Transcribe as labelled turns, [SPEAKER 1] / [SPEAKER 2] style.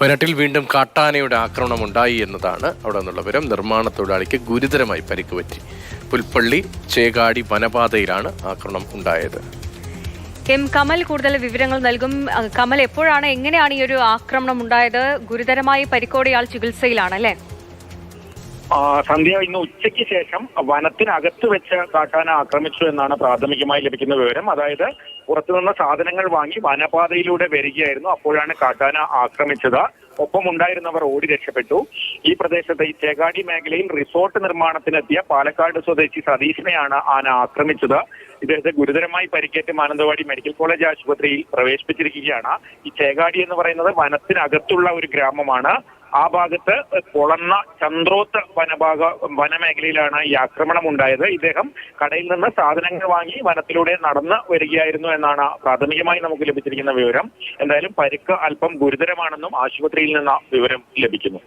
[SPEAKER 1] വയനാട്ടിൽ വീണ്ടും കാട്ടാനയുടെ ആക്രമണം ഉണ്ടായി എന്നതാണ് അവിടെ നിന്നുള്ള വിവരം. നിർമ്മാണ തൊഴിലാളിക്ക് ഗുരുതരമായി പരിക്ക് പറ്റി. പുൽപ്പള്ളി ചേകാടി വനപാതയിലാണ് ആക്രമണം ഉണ്ടായത്.
[SPEAKER 2] എം കമൽ കൂടുതൽ വിവരങ്ങൾ നൽകും. കമൽ എപ്പോഴാണ് എങ്ങനെയാണ് ഈ ഒരു ആക്രമണം ഉണ്ടായത്? ഗുരുതരമായി പരിക്കോടെ ചികിത്സയിലാണ് അല്ലേ
[SPEAKER 3] സന്ധ്യ ഉച്ചയ്ക്ക് ശേഷം വനത്തിനകത്ത് വെച്ച് കാട്ടാന ആക്രമിച്ചു എന്നാണ് പ്രാഥമികമായി ലഭിക്കുന്ന വിവരം. അതായത് പുറത്തുനിന്ന് സാധനങ്ങൾ വാങ്ങി വനപാതയിലൂടെ വരികയായിരുന്നു. അപ്പോഴാണ് കാട്ടാന ആക്രമിച്ചത്. ഒപ്പം ഉണ്ടായിരുന്നവർ ഓടി രക്ഷപ്പെട്ടു. ഈ പ്രദേശത്തെ ഈ ചേകാടി മേഖലയിൽ റിസോർട്ട് നിർമ്മാണത്തിനെത്തിയ പാലക്കാട് സ്വദേശി സതീഷിനെയാണ് ആന ആക്രമിച്ചത്. ഇദ്ദേഹത്തെ ഗുരുതരമായി പരിക്കേറ്റ് മാനന്തവാടി മെഡിക്കൽ കോളേജ് ആശുപത്രിയിൽ പ്രവേശിപ്പിച്ചിരിക്കുകയാണ്. ഈ ചേകാടി എന്ന് പറയുന്നത് വനത്തിനകത്തുള്ള ഒരു ഗ്രാമമാണ്. ആ ഭാഗത്ത് കൊളന്ന ചന്ദ്രോത്ത് വനഭാഗ വനമേഖലയിലാണ് ഈ ആക്രമണം ഉണ്ടായത്. ഇദ്ദേഹം കടയിൽ നിന്ന് സാധനങ്ങൾ വാങ്ങി വനത്തിലൂടെ നടന്ന് വരികയായിരുന്നു എന്നാണ് പ്രാഥമികമായി നമുക്ക് ലഭിച്ചിരിക്കുന്ന വിവരം. എന്തായാലും പരിക്ക് അല്പം ഗുരുതരമാണെന്നും ആശുപത്രിയിൽ നിന്ന് വിവരം ലഭിക്കുന്നു.